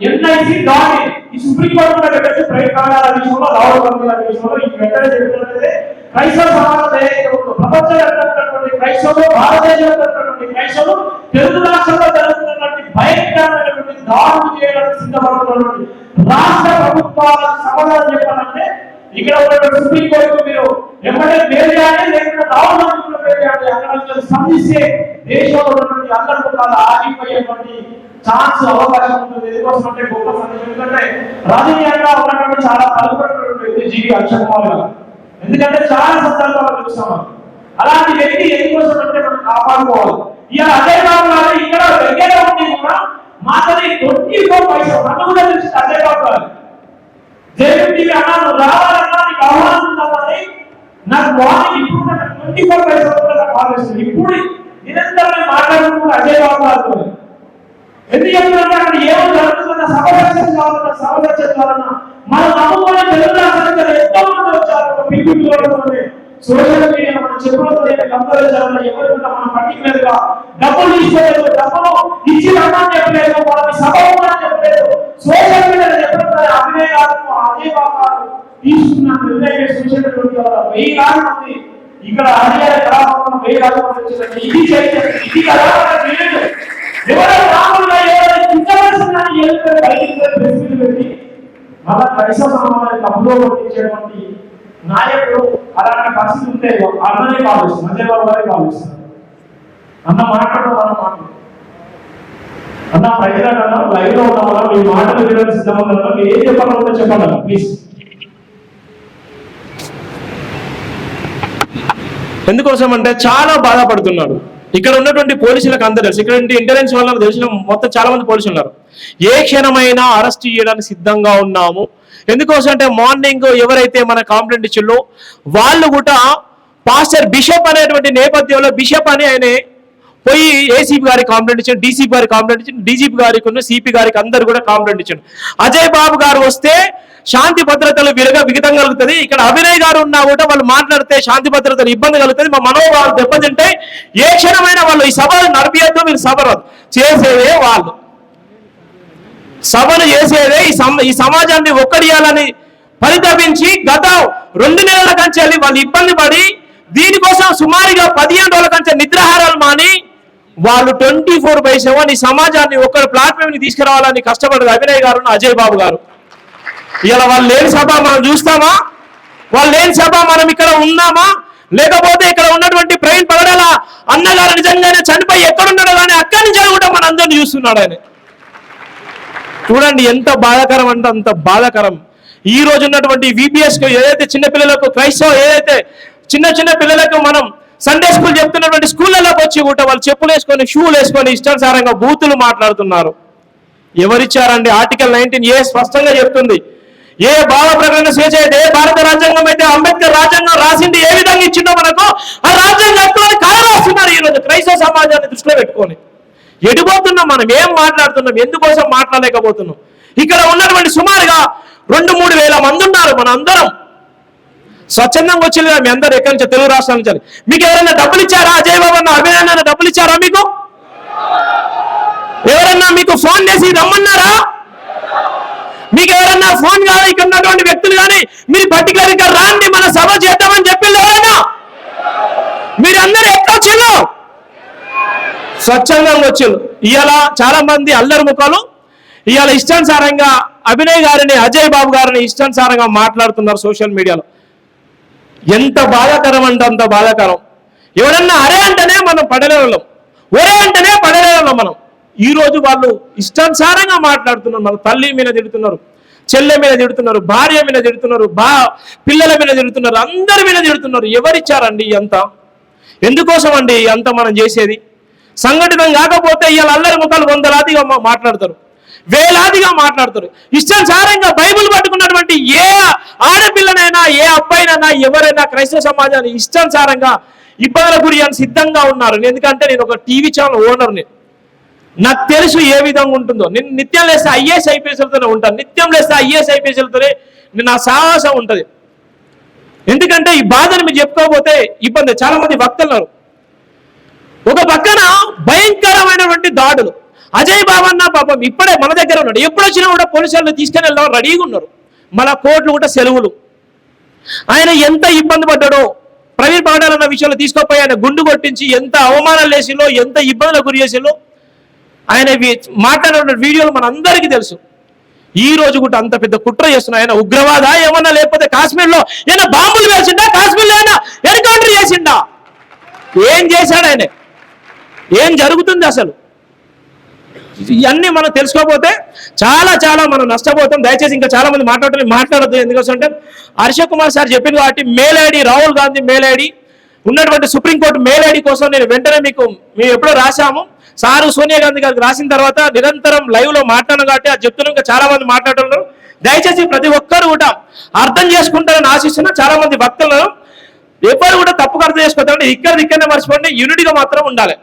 NIC dot in ఈ supreme court కూడా పెట్టచ్చు ప్రైవేట్ కళాల విషయంలో రాహుల్ గాంధీ విషయంలో ఈ వెంటనే చెప్పినట్లయితే క్రైస్తవ సమాజం ఏదైతే ఉందో ప్రపంచవ్యాప్తంగా క్రైస్తవులు భారతదేశంలో క్రైస్తవులు తెలుగు రాష్ట్రంలో జరుగుతున్నటువంటి భయంకరమైనటువంటి దాడులు చేయడానికి సిద్ధపడుతున్నటువంటి రాష్ట్ర ప్రభుత్వాలకు సమాధానం చెప్పాలంటే ఇక్కడ ఉన్నటువంటి సుప్రీం కోర్టు మీరు ఎమ్మటే మేలు చేయాలి లేకుంటే రాహుల్ మేలు చేయాలి అక్కడ స్పందిస్తే దేశంలో ఉన్నటువంటి అందరి కుటుంబాలు ఆగిపోయేటువంటి ఛాన్స్ అవకాశం ఉంటుంది. ఎందుకోసం అంటే గొప్ప సందేశం. ఎందుకంటే రాజకీయంగా ఉన్నటువంటి చాలా పలుకున్నటువంటి వ్యక్తి జీవి అక్షయ్ కుమార్ గారు. ఎందుకంటే చాలా సందర్భాలు చూస్తాం. అలాంటి వ్యక్తి ఎందుకోసం అంటే మనం కాపాడుకోవాలి. ఇక అదే కాకుండా ఇక్కడ దగ్గర ఉండి కూడా మాతని ట్వంటీ ఫోర్ పైసలు నన్ను కూడా తెలిసి అదే కావాలి జగన్ టీవీ అన్నాను రావాలన్నా నీకు ఆహ్వానం ఉందని నాకు మార్నింగ్ ఇప్పుడు ట్వంటీ ఫోర్ పైసలు కూడా నాకు కాల్ చేస్తుంది ఇప్పుడు నిరంతరం నేను మాట్లాడుకుంటూ అజయ్ బాబు గారితో ఎందుకు చెప్తున్నా అక్కడ ఏమో జరుగుతున్న సభ సక్సెస్ కావాలన్నా సభ సక్సెస్ కావాలన్నా మనం నమ్ముకునే తెలుగు రాష్ట్రానికి ఎంతో మంది వచ్చారు. ఒక సోషల్ మీడియా మనం చెప్పడం కంపేర్ చేయాలి ఎవరు మనం పర్టికులర్ డబ్బులు తీసుకోలేదు. డబ్బులు ఇచ్చి రమ్మని చెప్పలేదు. వాళ్ళని సభ చెప్పలేదు. సోషల్ మీడియా చెప్పడం ద్వారా అభినయ గారు అజయ్ బాబు గారు తీసుకున్న నిర్ణయం చూసేటటువంటి వాళ్ళ వెయ్యి లాగా మంది. ఇక్కడ హరియాణ గ్రామంలో వెయ్యి ఇది చైతన్యం ఇది కదా తెలియదు ఎవరైనా చింతవలసిందని ఏదో బయటికి ప్రెస్ పెట్టి మళ్ళా క్రైస్తవ సమాజాన్ని తప్పులో నాయకుడు అలాంటి పరిస్థితి ఉంటే అన్ననే కాలుస్తుంది అజయ్ బాబు గారే కాలుస్తారు అన్న మాట్లాడడం మన మాట్లాడు అన్న ప్రజలన్నా లైవ్లో ఉన్న వల్ల మీ మాటలు వినడానికి సిద్ధంగా మీరు ఏం చెప్పాలంటే చెప్పగలరు ప్లీజ్ ఎందుకోసం అంటే చాలా బాధపడుతున్నాడు ఇక్కడ ఉన్నటువంటి పోలీసులకు అందరూ తెలుసు. ఇక్కడ ఇంటెలిజెన్స్ వల్ల తెలిసిన మొత్తం చాలా మంది పోలీసులు ఉన్నారు. ఏ క్షణమైనా అరెస్ట్ చేయడానికి సిద్ధంగా ఉన్నాము. ఎందుకోసం అంటే మార్నింగ్ ఎవరైతే మన కాంప్లైంట్ ఇచ్చిల్లో వాళ్ళు కూడా పాస్టర్ బిషప్ అనేటువంటి నేపథ్యంలో బిషప్ అని ఆయన పోయి ఏసీపీ గారికి కాంప్లైంట్ ఇచ్చాడు డీసీపీ గారికి కాంప్లైంట్ ఇచ్చాడు డీజీపీ గారికి సిపి గారికి అందరు కూడా కాంప్లైంట్ ఇచ్చాడు. అజయ్ బాబు గారు వస్తే శాంతి భద్రతలు విరగ విఘతం కలుగుతుంది. ఇక్కడ అభినయ్ గారు ఉన్నా కూడా వాళ్ళు మాట్లాడితే శాంతి భద్రతలు ఇబ్బంది కలుగుతుంది. మా మనోభావాలు దెబ్బతింటే ఏ క్షణమైనా వాళ్ళు ఈ సభలు నడిపియద్దు మీరు సభ చేసేదే వాళ్ళు. సభను చేసేదే ఈ సమ ఈ సమాజాన్ని ఒక్కడియాలని పరితపించి గత రెండు నెలల కంచెల్లి వాళ్ళు ఇబ్బంది పడి దీనికోసం సుమారుగా పదిహేను రోజుల కంచె నిద్రాహారాలు మాని వాళ్ళు ట్వంటీ ఫోర్ బై సెవెన్ ఈ సమాజాన్ని ఒక్కడి ప్లాట్ఫామ్ని తీసుకురావాలని కష్టపడదు అభినయ్ గారు అజయ్ బాబు గారు. ఇలా వాళ్ళు లేని సభ మనం చూస్తామా? వాళ్ళు లేని సభ మనం ఇక్కడ ఉన్నామా? లేకపోతే ఇక్కడ ఉన్నటువంటి ప్రవీణ్ పగడాల అన్నగారు నిజంగానే చనిపోయి ఎక్కడున్నాడో కానీ అక్కడి నుంచి కూడా మన అందరిని చూస్తున్నాడు ఆయన. చూడండి ఎంత బాధాకరం అంటే అంత బాధాకరం. ఈ రోజు ఉన్నటువంటి విపిఎస్ ఏదైతే చిన్నపిల్లలకు క్రైస్తవ ఏదైతే చిన్న చిన్న పిల్లలకు మనం సండే స్కూల్ చెప్తున్నటువంటి స్కూళ్ళలోకి వచ్చి కూడా వాళ్ళు చెప్పులు వేసుకొని షూలు వేసుకొని ఇష్టానుసారంగా బూతులు మాట్లాడుతున్నారు. ఎవరిచ్చారండి? ఆర్టికల్ నైన్టీన్ ఏ స్పష్టంగా చెప్తుంది. ఏ భావ ప్రకటన స్వేచ్ఛ ఏ భారత రాజ్యాంగం అయితే అంబేద్కర్ రాజ్యాంగం రాసింది ఏ విధంగా ఇచ్చిందో మనకు ఆ రాజ్యాంగం హక్కులని కాయరాస్తున్నారు క్రైస్తవ సమాజాన్ని దృష్టిలో పెట్టుకొని. ఎడిపోతున్నాం మనం ఏం మాట్లాడుతున్నాం ఎందుకోసం మాట్లాడలేకపోతున్నాం. ఇక్కడ ఉన్నటువంటి సుమారుగా రెండు మూడు వేల మంది ఉన్నారు మన అందరం స్వచ్ఛందంగా వచ్చి మీ అందరు ఎక్కడి నుంచి? తెలుగు రాష్ట్రాల నుంచి. మీకు ఎవరైనా డబ్బులు ఇచ్చారా? అజయ్ బాబు అన్న అభినందన డబ్బులు ఇచ్చారా మీకు? ఎవరన్నా మీకు ఫోన్ చేసి రమ్మన్నారా? మీకు ఎవరన్నా ఫోన్ కానీ ఇక్కడ ఉన్నటువంటి వ్యక్తులు కానీ మీరు పర్టికులర్గా రాండి మన సభ చేద్దామని చెప్పింది ఎవరైనా మీరందరూ ఎట్లా వచ్చిండ్రు? స్వచ్ఛందంగా వచ్చిండ్రు. ఇవాళ చాలా మంది అల్లరి ముఖాలు. ఇవాళ ఇష్టానుసారంగా అభినయ్ గారిని అజయ్ బాబు గారిని ఇష్టానుసారంగా మాట్లాడుతున్నారు సోషల్ మీడియాలో. ఎంత బాధాకరం అంటే అంత బాధాకరం. ఎవరన్నా అరే అంటేనే మనం పడలేవాళ్ళం ఒరే అంటేనే పడలేవాళ్ళం మనం. ఈ రోజు వాళ్ళు ఇష్టానుసారంగా మాట్లాడుతున్నారు. మన తల్లి మీద తిడుతున్నారు చెల్లె మీద తిడుతున్నారు భార్య మీద తిడుతున్నారు బా పిల్లల మీద తిడుతున్నారు అందరి మీద తిడుతున్నారు. ఎవరిచ్చారండి ఎంత ఎందుకోసం అండి అంత మనం చేసేది? సంఘటితం కాకపోతే ఇవాళ అల్లరి ముఖాలు వందలాదిగా మాట్లాడతారు. వేలాదిగా మాట్లాడతారు ఇష్టానుసారంగా బైబిల్ పట్టుకున్నటువంటి ఏ ఆడపిల్లనైనా ఏ అబ్బాయినైనా ఎవరైనా క్రైస్తవ సమాజాన్ని ఇష్టానుసారంగా ఇబ్బందుల గురి అని సిద్ధంగా ఉన్నారు. ఎందుకంటే నేను ఒక టీవీ ఛానల్ ఓనర్ని. నాకు తెలుసు ఏ విధంగా ఉంటుందో. నేను నిత్యం లేస్తే ఐఏఎస్ ఐపీఎస్లతోనే ఉంటాను. నిత్యం లేస్తే ఐఏఎస్ ఐపీఎస్లతోనే నా సాహసం ఉంటుంది. ఎందుకంటే ఈ బాధను మీరు చెప్పుకోకపోతే ఇబ్బంది. చాలా మంది భక్తులు ఉన్నారు. ఒక పక్కన భయంకరమైనటువంటి దాడులు. అజయ్ బాబన్న పాపం ఇప్పుడే మన దగ్గర ఉన్నాడు. ఎప్పుడు వచ్చినా కూడా పోలీసు వాళ్ళు తీసుకెళ్ళి వెళ్దాం రెడీగా ఉన్నారు. మన కోర్టులు కూడా సెలవులు. ఆయన ఎంత ఇబ్బంది పడ్డాడో ప్రవీణ్ పాఠాలు అన్న విషయంలో తీసుకుపోయి ఆయన గుండు కొట్టించి ఎంత అవమానాలు వేసిలో ఎంత ఇబ్బందులకు గురి చేసిలో ఆయన మాట్లాడిన వీడియోలు మన అందరికీ తెలుసు. ఈ రోజు కూడా అంత పెద్ద కుట్ర చేస్తున్నా ఆయన ఉగ్రవాద ఏమన్నా లేకపోతే కాశ్మీర్లో ఏమైనా బాంబులు వేసిండా కాశ్మీర్లో ఏమైనా ఎన్కౌంటర్ చేసిండా ఏం చేశాడు ఆయన? ఏం జరుగుతుంది అసలు? ఇవన్నీ మనం తెలుసుకోకపోతే చాలా చాలా మనం నష్టపోతాం. దయచేసి ఇంకా చాలా మంది మాట్లాడటం మాట్లాడద్దు. ఎందుకంటే హర్ష కుమార్ సార్ చెప్పింది కాబట్టి mail ID Rahul Gandhi mail ID ఉన్నటువంటి సుప్రీంకోర్టు మెయిల్ ఐడి కోసం నేను వెంటనే మీకు మేము ఎప్పుడో రాశాము. సారు సోనియా గాంధీ గారికి రాసిన తర్వాత నిరంతరం లైవ్లో మాట్లాడను కాబట్టి అది చెప్తున్నాం. ఇంకా చాలా మంది మాట్లాడుతున్నారు. దయచేసి ప్రతి ఒక్కరు కూడా అర్థం చేసుకుంటారని ఆశిస్తున్నా చాలా మంది భక్తులను ఎవరు కూడా తప్పుగా అర్థం చేసుకోవద్దండి. ఇక్కడ ఇక్కడనే మర్చిపోండి. యూనిటీగా మాత్రం ఉండాలి.